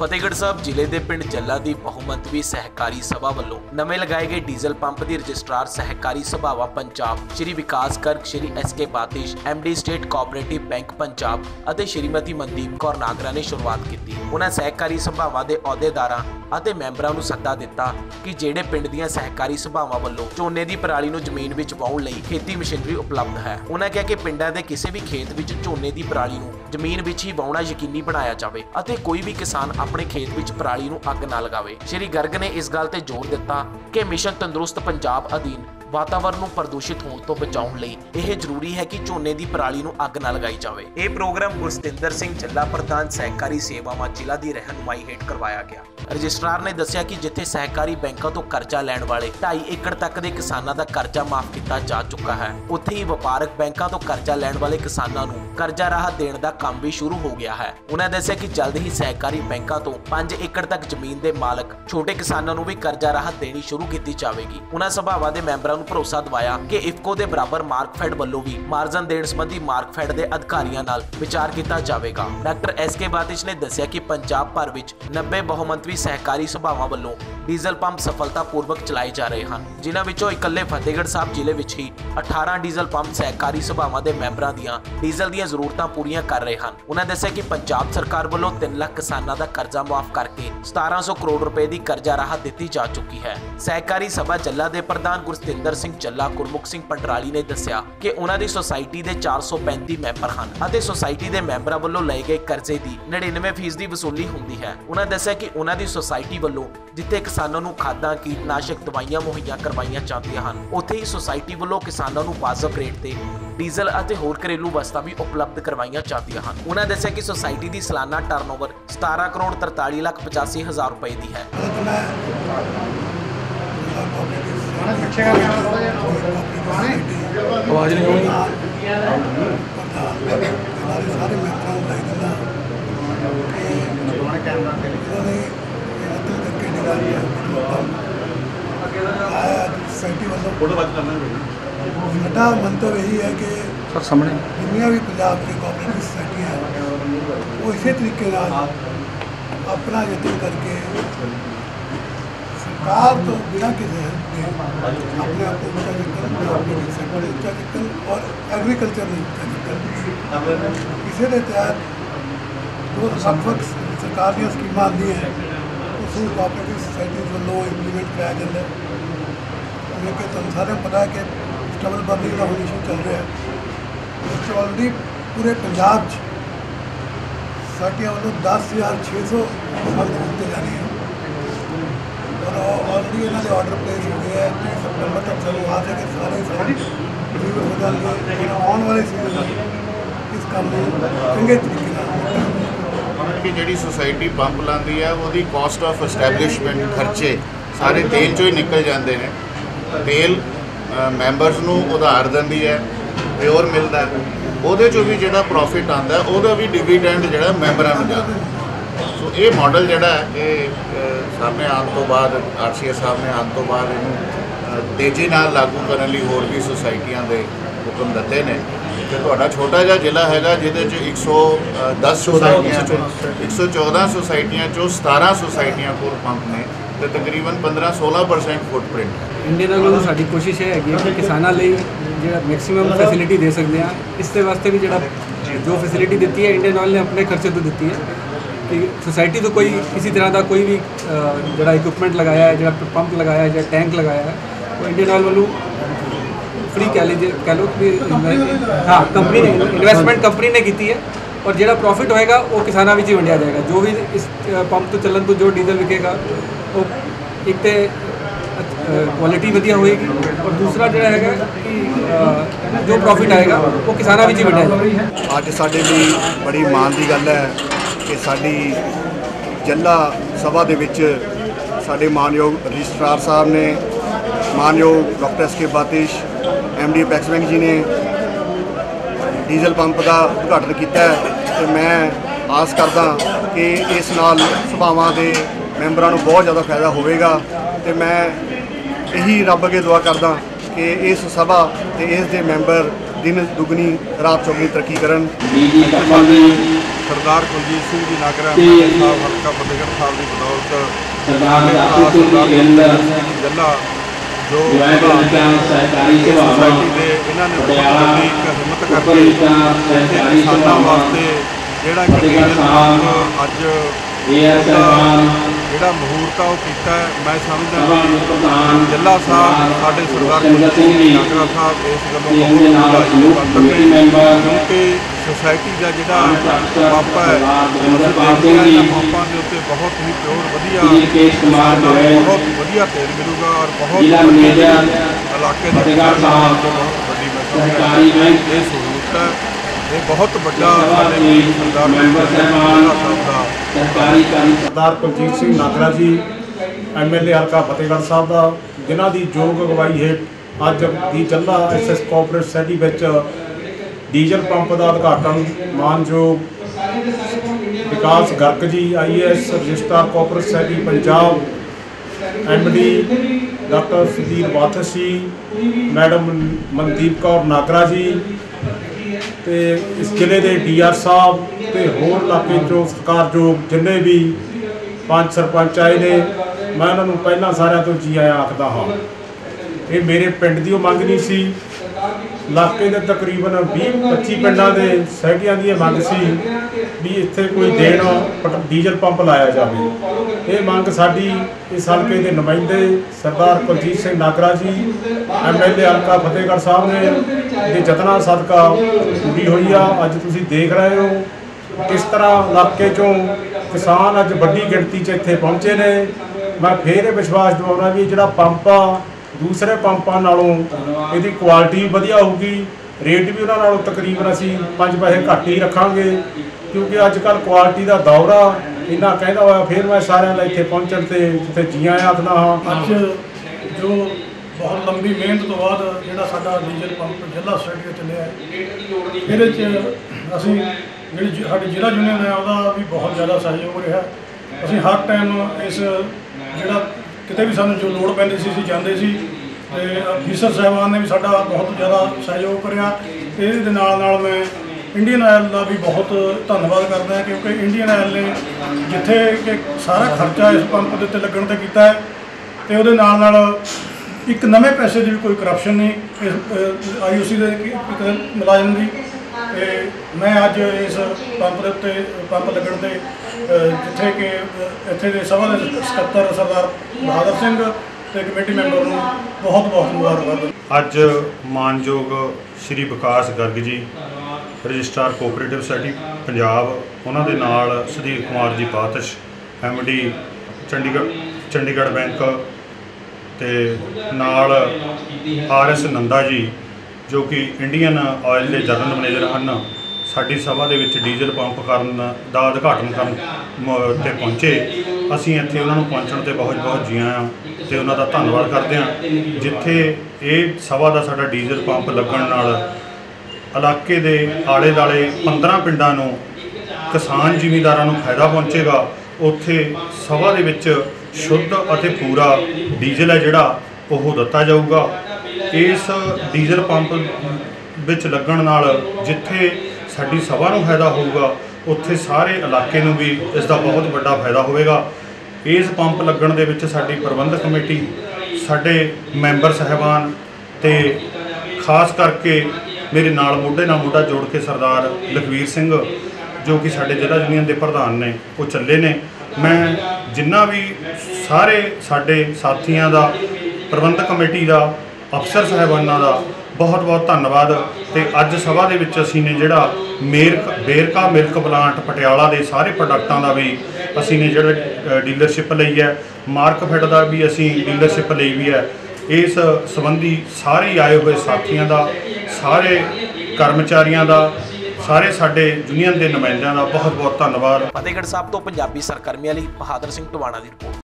ਫਤਿਹਗੜ੍ਹ ਸਾਹਿਬ ਜ਼ਿਲ੍ਹੇ ਦੇ ਪਿੰਡ ਜੱਲਾ ਦੀ ਬਹੁਮੰਤਵੀ ਸਹਿਕਾਰੀ ਸਭਾ ਵੱਲੋਂ ਨਵੇਂ ਲਗਾਏ ਗਏ ਡੀਜ਼ਲ ਪੰਪ ਦੀ ਰਜਿਸਟਰਾਰ ਸਹਿਕਾਰੀ ਸਭਾਵਾਂ Punjab, Shri Vikas Garg Shri S K MD state cooperative bank Punjab ਅਤੇ ਸ਼੍ਰੀਮਤੀ ਮਨਦੀਪ ਕੌਰ ਨਾਗਰਾ ਨੇ ਸ਼ੁਰੂਆਤ ਕੀਤੀ। ਉਹਨਾਂ ਸਹਿਕਾਰੀ ਸਭਾਵਾਂ ਦੇ ਅਹੁਦੇਦਾਰਾਂ ਅਤੇ ਮੈਂਬਰਾਂ ਨੂੰ ਸੱਦਾ ਦਿੱਤਾ ਕਿ ਜਿਹੜੇ ਪਿੰਡ ਦੀਆਂ ਸਹਿਕਾਰੀ ਸਭਾਵਾਂ ਵੱਲੋਂ ਝੋਨੇ ਦੀ ਪਰਾਲੀ ਨੂੰ ਜ਼ਮੀਨ ਵਿੱਚ ਵਾਹੁਣ ਲਈ ਖੇਤੀ ਮਸ਼ੀਨਰੀ ਉਪਲਬਧ ਹੈ, ਉਹਨਾਂ ਕਿਹਾ ਕਿ ਪਿੰਡਾਂ ਦੇ ਕਿਸੇ ਵੀ ਖੇਤ ਵਿੱਚ ਝੋਨੇ ਦੀ ਪਰਾਲੀ ਨੂੰ ਜ਼ਮੀਨ ਵਿੱਚ ਹੀ ਵਾਹੁਣਾ ਯਕੀਨੀ ਬਣਾਇਆ ਜਾਵੇ ਅਤੇ ਕੋਈ ਵੀ ਕਿਸਾਨ ਆਪਣੇ ਖੇਤ ਵਿੱਚ ਪਰਾਲੀ ਨੂੰ ਅੱਗ ਨਾ ਲਗਾਵੇ। ਸ਼੍ਰੀ ਗਰਗ ਨੇ ਇਸ ਗੱਲ ਤੇ ਜ਼ੋਰ ਦਿੱਤਾ ਕਿ ਮਿਸ਼ਨ ਤੰਦਰੁਸਤ ਪੰਜਾਬ ਅਧੀਨ ਵਾਤਾਵਰਣ ਨੂੰ ਪ੍ਰਦੂਸ਼ਿਤ ਹੋਣ ਤੋਂ ਬਚਾਉਣ ਲਈ ਇਹ ਜ਼ਰੂਰੀ ਹੈ ਕਿ ਝੋਨੇ ਦੀ ਪਰਾਲੀ ਨੂੰ ਅੱਗ ਨਾ ਲਗਾਈ ਜਾਵੇ। ਇਹ ਪ੍ਰੋਗਰਾਮ ਗੁਰਸਤਿੰਦਰ ਸਿੰਘ ਜੱਲਾ ਪ੍ਰਧਾਨ ਸਹਿਕਾਰੀ ਸੇਵਾਵਾਂ ਜ਼ਿਲ੍ਹਾ ਦੀ ਰਹਿਨੁਮਾਈ ਹੇਠ ਕਰਵਾਇਆ ਗਿਆ। ਰਜਿਸਟਰਾਰ ਨੇ ਦੱਸਿਆ ਕਿ ਜਿੱਥੇ ਸਹਿਕਾਰੀ ਬੈਂਕਾਂ ਤੋਂ ਕਰਜ਼ਾ ਲੈਣ ਵਾਲੇ 2.5 ਏਕੜ ਤੱਕ ਦੇ ਕਿਸਾਨਾਂ ਦਾ ਕਰਜ਼ਾ ਮਾਫ ਕੀਤਾ ਜਾ ਚੁੱਕਾ ਹੈ, ਉੱਥੇ ਹੀ ਵਪਾਰਕ ਬੈਂਕਾਂ ਤੋਂ ਕਰਜ਼ਾ ਲੈਣ ਵਾਲੇ ਕਿਸਾਨਾਂ ਨੂੰ ਕਰਜ਼ਾ ਰਾਹਤ ਦੇਣ ਦਾ ਕੰਮ ਵੀ ਸ਼ੁਰੂ ਹੋ ਗਿਆ ਹੈ। ਉਹਨਾਂ ਦੱਸਿਆ ਕਿ ਜਲਦ ਹੀ ਸਹਿਕਾਰੀ ਬੈਂਕਾਂ ਤੋਂ 5 ਏਕੜ ਤੱਕ ਜ਼ਮੀਨ ਦੇ ਮਾਲਕ ਛੋਟੇ ਕਿਸਾਨਾਂ ਨੂੰ ਵੀ ਕਰਜ਼ਾ ਰਾਹਤ ਦੇਣੀ ਸ਼ੁਰੂ ਕੀਤੀ ਜਾਵੇਗੀ। ਉਹਨਾਂ ਸਭਾਵਾਂ ਦੇ ਮੈਂਬਰਾਂ ਨੂੰ ਭਰੋਸਾ ਦਿਵਾਇਆ ਕਿ ਇਫਕੋ ਦੇ ਬਰਾਬਰ ਮਾਰਕਫੈਡ ਵੱਲੋਂ ਵੀ ਮਾਰਜਨ ਦੇਣ ਸੰਬੰਧੀ ਮਾਰਕਫੈਡ ਦੇ ਅਧਿਕਾਰੀਆਂ ਨਾਲ ਵਿਚਾਰ ਕੀਤਾ ਜਾਵੇਗਾ। ਡਾਕਟਰ ਐਸ ਕੇ ਬਾਤਿਸ਼ ਨੇ ਦੱਸਿਆ ਕਿ ਪੰਜਾਬ ਭਰ ਵਿੱਚ 90 ਬਹੁਮੰਤਵੀ ਸਹਿਕਾਰੀ ਸਭਾਵਾਂ ਵੱਲੋਂ ਡੀਜ਼ਲ ਪੰਪ ਸਫਲਤਾਪੂਰਵਕ ਚਲਾਏ ਜਾ ਰਹੇ ਹਨ। ਜਿਨ੍ਹਾਂ ਵਿੱਚੋਂ ਇਕੱਲੇ ਫਤਿਹਗੜ੍ਹ ਸਾਹਿਬ ਜ਼ਿਲ੍ਹੇ ਵਿੱਚ ਹੀ 18 ਡੀਜ਼ਲ ਪੰਪ ਸਹਿਕਾਰੀ ਸਭਾਵਾਂ ਦੇ ਮੈਂਬਰਾਂ ਦੀਆਂ ਡੀਜ਼ਲ ਦੀਆਂ ਜ਼ਰੂਰਤਾਂ ਪੂਰੀਆਂ ਕਰ ਰਹੇ ਹਨ। ਉਹਨਾਂ ਦੱਸਿਆ ਕਿ ਪੰਜਾਬ ਸਰਕਾਰ ਵੱਲੋਂ 3 ਲੱਖ ਕਿਸਾਨਾਂ ਦਾ ਕਰਜ਼ਾ ਮਾਫ ਕਰਕੇ 1700 ਕਰੋੜ ਰੁਪਏ ਦੀ ਕਰਜ਼ਾ ਰਾਹਤ ਦਿੱਤੀ ਜਾ ਚੁੱਕੀ ਹੈ। ਸਹਿਕਾਰੀ ਸਭਾ ਜੱਲਾ ਦੇ ਪ੍ਰਧਾਨ ਗੁਰਸਤਿੰਦਰ ਸਿੰਘ ਜੱਲਾ ਗੁਰਮੁਖ ਸਿੰਘ ਪੰਡਰਾਲੀ ਨੇ ਦੱਸਿਆ ਕਿ ਉਹਨਾਂ ਦੀ ਸੁਸਾਇਟੀ ਦੇ 435 ਮੈਂਬਰ ਹਨ ਅਤੇ ਸੁਸਾਇਟੀ ਦੇ ਮੈਂਬਰਾਂ ਵੱਲੋਂ ਲਏ ਗਏ ਕਰਜ਼ੇ ਦੀ 99% ਦੀ ਵਸੂਲੀ ਹੁੰਦੀ ਹੈ। ਉਹਨਾਂ ਦੱਸਿਆ ਕਿ ਉਹਨਾਂ ਦੀ ਸੁਸਾਇਟੀ ਵੱਲੋਂ ਜਿੱਥੇ ਕਿਸਾਨਾਂ ਨੂੰ ਖਾਦਾਂ, ਕੀਟਨਾਸ਼ਕ ਦਵਾਈਆਂ ਮੁਹੱਈਆ ਕਰਵਾਈਆਂ ਜਾਂਦੀਆਂ ਹਨ, ਉੱਥੇ ਹੀ ਸੁਸਾਇਟੀ ਵੱਲੋਂ ਕਿਸਾਨਾਂ ਨੂੰ ਵਾਜਬ ਰੇਟ ਤੇ ਡੀਜ਼ਲ ਅਤੇ ਹੋਰ ਘਰੇਲੂ ਵਸਤਾਂ ਵੀ ਉਪਲਬਧ ਕਰਵਾਈਆਂ ਜਾਂਦੀਆਂ ਹਨ। ਉਹਨਾਂ ਦੱਸਿਆ ਕਿ ਸੁਸਾਇਟੀ ਦੀ ਸਾਲਾਨਾ ਟਰਨਓਵਰ 17 ਕਰੋੜ 43 ਲੱਖ 85 ਹਜ਼ਾਰ ਰੁਪਏ ਦੀ ਹੈ। ਆਵਾਜ਼ ਨਹੀਂ ਆਉਂਦੀ ਸਾਰੇ ਨੂੰ ਲਾਈ ਦਿੰਦਾ ਸੋਸਾਇਟੀ ਵੱਲੋਂ ਫੋਟੋ ਕਰਨਾ ਸਾਡਾ ਮੰਤਵ ਇਹੀ ਹੈ ਕਿ ਸਰ ਸਾਹਮਣੇ। ਜਿੰਨੀਆਂ ਵੀ ਪੰਜਾਬ ਦੀ ਕੋਆਪਰੇਟਿਵ ਸੋਸਾਇਟੀਆਂ ਹੈ। ਉਹ ਇਸੇ ਤਰੀਕੇ ਨਾਲ ਆਪਣਾ ਯਤਨ ਕਰਕੇ ਸਰਕਾਰ ਤੋਂ ਬਿਨਾਂ ਕਿਸੇ help ਦੇ ਆਪਣੇ ਆਪ ਨੂੰ ਉੱਚਾ ਚੱਕਣ ਕੋਆਪਰੇਟਿਵ ਸੈਕਟਰ ਨੂੰ ਉੱਚਾ ਚੱਕਣ ਔਰ ਐਗਰੀਕਲਚਰ ਨੂੰ ਉੱਚਾ ਚੱਕਣ ਕਿਸੇ ਦੇ ਤਹਿਤ ਜੋ ਵੱਖ-ਵੱਖ ਸਰਕਾਰ ਦੀਆਂ ਸਕੀਮਾਂ ਆਉਂਦੀਆਂ ਹੈ ਉਸ ਨੂੰ ਕੋਆਪਰੇਟਿਵ ਸੋਸਾਇਟੀ ਵੱਲੋਂ ਇੰਪਲੀਮੈਂਟ ਕਰਾਇਆ ਜਾਂਦਾ ਹੈ ਜਿਵੇਂ ਕਿ ਤੁਹਾਨੂੰ ਸਾਰਿਆਂ ਨੂੰ ਪਤਾ ਹੈ ਕਿ ਸਟਬਲ ਬਰਨਿੰਗ ਦਾ ਹੁਣ ਇਸ਼ੂ ਚੱਲ ਰਿਹਾ ਹੈ ਉਸ 'ਚ ਆਲਰੇਡੀ ਪੂਰੇ ਪੰਜਾਬ 'ਚ ਸਾਡੀਆਂ ਵੱਲੋਂ 10600 ਫੰਡ ਦਿੱਤੇ ਜਾਣੇ ਹੈ ਔਰ ਆਲਰੇਡੀ ਇਹਨਾਂ ਦੇ ਆਰਡਰ ਪਲੇਸ ਹੋ ਗਏ ਹੈ ਕਿ ਸਤੰਬਰ ਤੱਕ ਸਾਨੂੰ ਆ ਸਕੇ ਸਾਰੇ ਸਾਰੇ ਡਿਲੀਵਰ ਹੋ ਜਾਣਗੇ ਆਉਣ ਵਾਲੇ ਸੀਜ਼ਨ ਇਸ ਕੰਮ ਨੂੰ ਚੰਗੇ ਤਰੀਕੇ ਨਾਲ ਕਿ ਜਿਹੜੀ ਸੁਸਾਇਟੀ ਪੰਪ ਲਾਉਂਦੀ ਹੈ ਉਹਦੀ ਕਾਸਟ ਆਫ ਐਸਟੈਬਲਿਸ਼ਮੈਂਟ ਖਰਚੇ ਸਾਰੇ ਤੇਲ ਚੋਂ ਹੀ ਨਿਕਲ ਜਾਂਦੇ ਨੇ। ਤੇਲ ਮੈਂਬਰਸ ਨੂੰ ਉਧਾਰ ਦਿੰਦੀ ਹੈ ਪਿਓਰ ਮਿਲਦਾ ਉਹਦੇ ਚੋਂ ਵੀ ਜਿਹੜਾ ਪ੍ਰੋਫਿਟ ਆਉਂਦਾ, ਉਹਦਾ ਵੀ ਡਿਵੀਡੈਂਡ ਜਿਹੜਾ ਮੈਂਬਰਾਂ ਨੂੰ ਜਾਂਦਾ ਸੋ ਇਹ ਮਾਡਲ ਜਿਹੜਾ ਹੈ, ਇਹ ਸਾਹਮਣੇ ਆਉਣ ਤੋਂ ਬਾਅਦ ਆਰਸੀਐਸ ਸਾਹਮਣੇ ਆਉਣ ਤੋਂ ਬਾਅਦ ਇਹਨੂੰ ਤੇਜ਼ੀ ਨਾਲ ਲਾਗੂ ਕਰਨ ਲਈ ਹੋਰ ਵੀ ਸੁਸਾਇਟੀਆਂ ਦੇ ਹੁਕਮ ਦਿੱਤੇ ਨੇ। ਕਿ ਤੁਹਾਡਾ ਛੋਟਾ ਜਿਹਾ ਜ਼ਿਲ੍ਹਾ ਹੈਗਾ ਜਿਹਦੇ 'ਚ 110 ਸੁਸਾਇਟੀਆਂ ਨੇ 114 ਸੁਸਾਇਟੀਆਂ ਚੋਂ 17 ਸੁਸਾਇਟੀਆਂ ਕੋਲ ਪੰਪ ਨੇ ਤੇ ਤਕਰੀਬਨ 15-16% ਫੁੱਟਪ੍ਰਿੰਟ ਹੈ। ਇੰਡੀਅਨ ਵੱਲੋਂ ਸਾਡੀ ਕੋਸ਼ਿਸ਼ ਇਹ ਹੈਗੀ ਹੈ ਕਿ ਕਿਸਾਨਾਂ ਲਈ ਜਿਹੜਾ ਮੈਕਸਿਮਮ ਫੈਸਿਲਿਟੀ ਦੇ ਸਕਦੇ ਆ ਇਸ ਦੇ ਵਾਸਤੇ ਵੀ ਜਿਹੜਾ ਜੋ ਫੈਸਿਲਿਟੀ ਦਿੱਤੀ ਹੈ ਇੰਡੀਅਨ ਆਇਲ ਨੇ ਆਪਣੇ ਖਰਚੇ ਤੋਂ ਦਿੱਤੀ ਹੈ। ਸੁਸਾਇਟੀ ਤੋਂ ਕੋਈ ਕਿਸੇ ਤਰ੍ਹਾਂ ਦਾ ਕੋਈ ਵੀ ਜਿਹੜਾ ਇਕਵਿਪਮੈਂਟ ਲਗਾਇਆ ਹੈ ਜਿਹੜਾ ਪੰਪ ਲਗਾਇਆ ਹੈ ਜਾਂ ਟੈਂਕ ਲਗਾਇਆ ਹੈ ਉਹ ਇੰਡੀਅਨ ਆਇਲ ਵੱਲੋਂ ਫ੍ਰੀ ਕਹਿ ਲੀਜੇ ਕਹਿ ਲਓ ਕਿ ਹਾਂ ਕੰਪਨੀ ਨੇ ਇਨਵੈਸਟਮੈਂਟ ਕੰਪਨੀ ਨੇ ਕੀਤੀ ਹੈ ਔਰ ਜਿਹੜਾ ਪ੍ਰੋਫਿਟ ਹੋਏਗਾ ਉਹ ਕਿਸਾਨਾਂ ਵਿੱਚ ਹੀ ਵੰਡਿਆ ਜਾਏਗਾ। ਜੋ ਵੀ ਇਸ ਪੰਪ ਤੋਂ ਚੱਲਣ ਤੋਂ ਜੋ ਡੀਜ਼ਲ ਵਿਕੇਗਾ ਉਹ ਇੱਕ ਤੇ ਕੁਆਲਿਟੀ ਵਧੀਆ ਹੋਏਗੀ ਔਰ ਦੂਸਰਾ ਜਿਹੜਾ ਹੈਗਾ ਕਿ ਜੋ ਪ੍ਰੋਫਿਟ ਆਏਗਾ ਉਹ ਕਿਸਾਨਾਂ ਵਿੱਚ ਹੀ ਵੰਡਿਆ ਜਾਏਗਾ। ਅੱਜ ਸਾਡੇ ਲਈ ਬੜੀ ਮਾਣ ਦੀ ਗੱਲ ਹੈ ਕਿ ਸਾਡੀ ਜੱਲਾ ਸਭਾ ਦੇ ਵਿੱਚ ਸਾਡੇ ਮਾਨਯੋਗ ਰਜਿਸਟਰਾਰ ਸਾਹਿਬ ਨੇ, ਮਾਨਯੋਗ doctor S K Batish MD PACS bank ji ਨੇ ਡੀਜ਼ਲ ਪੰਪ ਦਾ ਉਦਘਾਟਨ ਕੀਤਾ ਹੈ ਤੇ ਮੈਂ ਆਸ ਕਰਦਾ ਕਿ ਇਸ ਨਾਲ ਸਭਾਵਾਂ ਦੇ ਮੈਂਬਰਾਂ ਨੂੰ ਬਹੁਤ ਜ਼ਿਆਦਾ ਫਾਇਦਾ ਹੋਵੇਗਾ ਤੇ ਮੈਂ ਇਹੀ ਰੱਬ ਅੱਗੇ ਦੁਆ ਕਰਦਾ ਕਿ ਇਸ ਸਭਾ ਤੇ ਇਸ ਦੇ ਮੈਂਬਰ ਦਿਨ ਦੁਗਣੀ, ਰਾਤ ਚੌਗਣੀ ਤਰੱਕੀ ਕਰਨ। ਸਰਦਾਰ ਕੁਲਜੀਤ ਸਿੰਘ ਜੀ ਨਾਗਰਾ ਸਾਹਿਬ ਹਲਕਾ ਫਤਿਹਗੜ੍ਹ ਸਾਹਿਬ ਦੀ ਬਦੌਲਤ ਸਰਦਾਰ ਦਾਤੂ ਸਿੰਘ ਜੱਲਾ ਜੋ ਸਹਿਕਾਰੀ ਸਭਾਵਾਂ ਦੇ ਇਹਨਾਂ ਨੇ ਪਟਿਆਲਾ ਇੱਕ ਹਿੰਮਤ ਕਰਕੇ ਕਿਸਾਨਾਂ ਵਾਸਤੇ ਜਿਹੜਾ ਕਿ ਅੱਜ ਉਹਦਾ ਸਾਹਿਬਾਨ ਜਿਹੜਾ ਮਹੂਰਤ ਆ ਉਹ ਕੀਤਾ। ਮੈਂ ਸਮਝਦਾ ਦੇ ਜੱਲਾ ਸਾਹਿਬ ਸਾਡੇ ਸਰਦਾਰ ਗੁਰਸਿੰਦਰ ਸਿੰਘ ਨਾਗਰਾ ਸਾਹਿਬ ਇਸ ਗੱਲੋਂ ਬਹੁਤ ਵਧਾਈ ਮੈਂਬਰ ਕਿਉਂਕਿ ਸੁਸਾਇਟੀ ਦਾ ਜਿਹੜਾ ਪੰਪ ਹੈ ਜੀ, ਪੰਪਾਂ ਦੇ ਉੱਤੇ ਬਹੁਤ ਹੀ ਪਿਓਰ ਵਧੀਆ ਬਹੁਤ ਵਧੀਆ ਤੇਲ ਮਿਲੂਗਾ ਔਰ ਬਹੁਤ ਇਲਾਕੇ ਦੇ ਬਹੁਤ ਵੱਡੀ ਮੈਂ ਸਰਕਾਰੀ ਸਮਝਦਾ ਬੈਂਕ, ਇਹ ਸਹੂਲਤ ਹੈ। ਇਹ ਬਹੁਤ ਵੱਡਾ ਸਾਡੇ ਸਰਦਾਰ ਮੈਂਬਰ ਸਾਹਿਬ ਸਾਹਿਬਾਨ, ਸਰਕਾਰੀ ਕਾਰੀ ਸਰਦਾਰ ਕੁਲਜੀਤ ਸਿੰਘ ਨਾਗਰਾ ਜੀ ਐਮਐਲਏ ਹਲਕਾ ਫਤਿਹਗੜ੍ਹ ਸਾਹਿਬ ਦਾ ਜਿਨ੍ਹਾਂ ਦੀ ਯੋਗ ਅਗਵਾਈ ਹੇਠ ਅੱਜ ਦੀ ਜੱਲਾ ਐਸਐਸ ਕੋਆਪਰੇਟ ਸੋਸਾਇਟੀ ਵਿੱਚ ਡੀਜ਼ਲ ਪੰਪ ਦਾ ਉਦਘਾਟਨ ਮਾਨਯੋਗ Vikas Garg ji IAS registrar cooperative society Punjab MD doctor Batish ji madam Mandeep Kaur Nagra ji ਤੇ ਇਸ ਜ਼ਿਲ੍ਹੇ ਦੇ ਡੀਆਰ ਸਾਹਿਬ ਤੇ ਹੋਰ ਇਲਾਕੇ ਚੋਂ ਸਤਿਕਾਰਯੋਗ ਜਿੰਨੇ ਵੀ ਪੰਜ ਸਰਪੰਚ ਆਏ ਨੇ, ਮੈਂ ਉਹਨਾਂ ਨੂੰ ਪਹਿਲਾਂ ਸਾਰਿਆਂ ਤੋਂ ਜੀ ਆਇਆਂ ਆਖਦਾ ਹਾਂ। ਇਹ ਮੇਰੇ ਪਿੰਡ ਦੀ ਉਹ ਮੰਗ ਨਹੀਂ ਸੀ। ਇਲਾਕੇ ਦੇ ਤਕਰੀਬਨ 20 25 ਪਿੰਡਾਂ ਦੇ ਸਹਿਗੀਆਂ ਦੀ ਇਹ ਮੰਗ ਸੀ ਵੀ ਇੱਥੇ ਕੋਈ ਦੇਣ ਪਟ- ਡੀਜ਼ਲ ਪੰਪ ਲਾਇਆ ਜਾਵੇ। ਇਹ ਮੰਗ ਸਾਡੀ ਇਸ ਹਲਕੇ ਦੇ ਨੁਮਾਇੰਦੇ ਸਰਦਾਰ ਕੁਲਜੀਤ ਸਿੰਘ ਨਾਗਰਾ ਜੀ ਐਮਐਲਏ ਹਲਕਾ ਫਤਿਹਗੜ੍ਹ ਸਾਹਿਬ ਨੇ ਦੇ ਯਤਨਾਂ ਸਦਕਾ ਪੂਰੀ ਹੋਈ ਆ। ਅੱਜ ਤੁਸੀਂ ਦੇਖ ਰਹੇ ਹੋ ਕਿਸ ਤਰ੍ਹਾਂ ਇਲਾਕੇ ਚੋਂ ਕਿਸਾਨ ਅੱਜ ਵੱਡੀ ਗਿਣਤੀ 'ਚ ਇੱਥੇ ਪਹੁੰਚੇ ਨੇ। ਮੈਂ ਫੇਰ ਇਹ ਵਿਸ਼ਵਾਸ ਦਿਵਾਉਣਾ ਵੀ ਜਿਹੜਾ ਪੰਪ ਆ ਦੂਸਰੇ ਪੰਪਾਂ ਨਾਲੋਂ ਇਹਦੀ ਕੁਆਲਿਟੀ ਵਧੀਆ ਹੋਊਗੀ। ਰੇਟ ਵੀ ਉਹਨਾਂ ਨਾਲੋਂ ਤਕਰੀਬਨ ਅਸੀਂ 5 ਪੈਸੇ ਘੱਟ ਹੀ ਰੱਖਾਂਗੇ। ਕਿਉਂਕਿ ਅੱਜ ਕੱਲ ਕੁਆਲਿਟੀ ਦਾ ਦੌਰ ਆ ਇਹਨਾਂ ਕਹਿੰਦਾ ਹੋਇਆ ਫਿਰ ਮੈਂ ਸਾਰਿਆਂ ਲਈ ਇੱਥੇ ਪਹੁੰਚਣ ਤੇ ਜਿੱਥੇ ਜੀਆਂ ਆਖਦਾ ਹਾਂ। ਅੱਜ ਜੋ ਬਹੁਤ ਲੰਬੀ ਮਿਹਨਤ ਤੋਂ ਬਾਅਦ ਜਿਹੜਾ ਸਾਡਾ ਡੀਜ਼ਲ ਪੰਪ ਜ਼ਿਲ੍ਹਾ ਵਿੱਚ ਚੱਲਿਆ ਇਹਦੇ 'ਚ ਅਸੀਂ ਜਿਹੜੀ ਸਾਡੀ ਜ਼ਿਲ੍ਹਾ ਯੂਨੀਅਨ ਹੈ ਉਹਦਾ ਵੀ ਬਹੁਤ ਜ਼ਿਆਦਾ ਸਹਿਯੋਗ ਰਿਹਾ। ਅਸੀਂ ਹਰ ਟਾਈਮ ਇਸ ਜਿਹੜਾ ਕਿਤੇ ਵੀ ਸਾਨੂੰ ਜੋ ਲੋੜ ਪੈਂਦੀ ਸੀ, ਅਸੀਂ ਜਾਂਦੇ ਸੀ। ਤੇ ਅਫੀਸਰ ਸਾਹਿਬਾਨ ਨੇ ਵੀ ਸਾਡਾ ਬਹੁਤ ਜ਼ਿਆਦਾ ਸਹਿਯੋਗ ਕਰਿਆ। ਤੇ ਇਹਦੇ ਨਾਲ ਨਾਲ ਮੈਂ ਇੰਡੀਅਨ ਆਇਲ ਦਾ ਵੀ ਬਹੁਤ ਧੰਨਵਾਦ ਕਰਦਾ ਹਾਂ, ਕਿਉਂਕਿ ਇੰਡੀਅਨ ਆਇਲ ਨੇ ਜਿੱਥੇ ਕਿ ਸਾਰਾ ਖਰਚਾ ਇਸ ਪੰਪ ਦੇ ਉੱਤੇ ਲੱਗਣ ਤੇ ਕੀਤਾ ਹੈ, ਤੇ ਉਹਦੇ ਨਾਲ ਨਾਲ ਇੱਕ ਨਵੇਂ ਪੈਸੇ ਦੀ ਵੀ ਕੋਈ ਕਰਪਸ਼ਨ ਨਹੀਂ ਇਸ ਆਈਓਸੀ ਦੇ ਇੱਕ ਇੱਕ ਮੁਲਾਜ਼ਮ ਦੀ। ਤੇ ਮੈਂ ਅੱਜ ਇਸ ਪੰਪ ਦੇ ਉੱਤੇ, ਪੰਪ ਲੱਗਣ ਤੇ ਜਿੱਥੇ ਕਿ ਇੱਥੇ ਦੇ ਸਭਾ ਦੇ ਸਕੱਤਰ ਸਰਦਾਰ ਬਹਾਦਰ ਸਿੰਘ ਤੇ ਕਮੇਟੀ ਮੈਂਬਰ ਨੂੰ ਬਹੁਤ ਬਹੁਤ ਮੁਬਾਰਕਬਾਦ। ਅੱਜ ਮਾਨਯੋਗ ਸ਼੍ਰੀ ਵਿਕਾਸ ਗਰਗ ਜੀ, ਰਜਿਸਟਰਾਰ ਕੋਆਪਰੇਟਿਵ ਸੋਸਾਇਟੀ ਪੰਜਾਬ, ਉਹਨਾਂ ਦੇ ਨਾਲ ਸੁਧੀਰ ਕੁਮਾਰ ਜੀ ਪਾਤਸ਼ ਐਮਡੀ ਚੰਡੀਗੜ੍ਹ ਚੰਡੀਗੜ੍ਹ ਬੈਂਕ ਤੇ ਨਾਲ ਆਰਐਸ ਨੰਦਾ ਜੀ, ਜੋ ਕਿ ਇੰਡੀਅਨ ਆਇਲ ਦੇ ਜਨਰਲ ਮੈਨੇਜਰ ਹਨ। ਸਾਡੀ ਸਭਾ ਦੇ ਵਿੱਚ ਡੀਜ਼ਲ ਪੰਪ ਕਰਨ ਦਾ ਉਦਘਾਟਨ ਕਰਨ ਮ- ਤੇ ਪਹੁੰਚੇ। ਅਸੀਂ ਇੱਥੇ ਉਹਨਾਂ ਨੂੰ ਪਹੁੰਚਣ ਤੇ ਬਹੁਤ ਬਹੁਤ ਜੀਆਂ ਆਇਆਂ ਤੇ ਉਹਨਾਂ ਦਾ ਧੰਨਵਾਦ ਕਰਦੇ ਹਾਂ ਜਿੱਥੇ ਇਹ ਸਭਾ ਦਾ ਸਾਡਾ ਡੀਜ਼ਲ ਪੰਪ ਲੱਗਣ ਨਾਲ ਇਲਾਕੇ ਦੇ ਆਲੇ ਦਾਲੇ 15 ਪਿੰਡਾਂ ਨੂੰ, ਕਿਸਾਨ ਜ਼ਿਮੀਂਦਾਰਾਂ ਨੂੰ ਫਾਇਦਾ ਪਹੁੰਚੇਗਾ, ਉੱਥੇ ਸਭਾ ਦੇ ਵਿੱਚ ਸ਼ੁੱਧ ਅਤੇ ਪੂਰਾ ਡੀਜ਼ਲ ਹੈ ਜਿਹੜਾ ਉਹ ਦਿੱਤਾ ਜਾਊਗਾ। ਇਸ ਡੀਜ਼ਲ ਪੰਪ ਵਿੱਚ ਲੱਗਣ ਨਾਲ ਜਿੱਥੇ ਸਾਡੀ ਸਭਾ ਨੂੰ ਫਾਇਦਾ ਹੋਊਗਾ, ਉੱਥੇ ਸਾਰੇ ਇਲਾਕੇ ਨੂੰ ਵੀ ਇਸ ਦਾ ਬਹੁਤ ਵੱਡਾ ਫਾਇਦਾ ਹੋਵੇਗਾ। ਇਸ ਪੰਪ ਲੱਗਣ ਦੇ ਵਿੱਚ ਸਾਡੀ ਪ੍ਰਬੰਧਕ ਕਮੇਟੀ, ਸਾਡੇ ਮੈਂਬਰ ਸਹਿਬਾਨ ਤੇ ਖਾਸ ਕਰਕੇ ਮੇਰੇ ਨਾਲ ਮੋਢੇ ਨਾਲ ਮੋਢਾ ਜੋੜ ਕੇ ਸਰਦਾਰ ਲਖਵੀਰ ਸਿੰਘ, ਜੋ ਕਿ ਸਾਡੇ ਜ਼ਿਲ੍ਹਾ ਯੂਨੀਅਨ ਦੇ ਪ੍ਰਧਾਨ ਨੇ, ਉਹ ਚੱਲੇ ਨੇ। ਮੈਂ ਜਿੰਨਾ ਵੀ ਸਾਰੇ ਸਾਡੇ ਸਾਥੀਆਂ ਦਾ, ਪ੍ਰਬੰਧਕ ਕਮੇਟੀ ਦਾ, ਅਫਸਰ ਸਾਹਿਬਾਨਾਂ ਦਾ ਬਹੁਤ ਬਹੁਤ ਧੰਨਵਾਦ ਤੇ ਅੱਜ ਸਭਾ ਦੇ ਵਿੱਚ ਅਸੀਂ ਨੇ ਜਿਹੜਾ ਮੇਰਕ, ਬੇਰਕਾ ਮਿਲਕ ਪਲਾਂਟ ਪਟਿਆਲਾ ਦੇ ਸਾਰੇ ਪ੍ਰੋਡਕਟਾਂ ਦਾ ਵੀ ਅਸੀਂ ਨੇ ਜਿਹੜਾ ਡੀਲਰਸ਼ਿਪ ਲਈ ਹੈ। ਮਾਰਕਫੈਟ ਦਾ ਵੀ ਅਸੀਂ ਡੀਲਰਸ਼ਿਪ ਲਈ ਵੀ ਹੈ। ਇਸ ਸੰਬੰਧੀ ਸਾਰੇ ਆਏ ਹੋਏ ਸਾਥੀਆਂ ਦਾ, ਸਾਰੇ ਕਰਮਚਾਰੀਆਂ ਦਾ, ਸਾਰੇ ਸਾਡੇ ਯੂਨੀਅਨ ਦੇ ਨੁਮਾਇੰਦਿਆਂ ਦਾ ਬਹੁਤ ਬਹੁਤ ਧੰਨਵਾਦ। ਫਤਿਹਗੜ੍ਹ ਸਾਹਿਬ ਤੋਂ ਪੰਜਾਬੀ ਸਰਕਰਮੀਆਂ ਲਈ ਬਹਾਦਰ ਸਿੰਘ ਟਵਾਣਾ ਦੀ ਰਿਪੋਰਟ।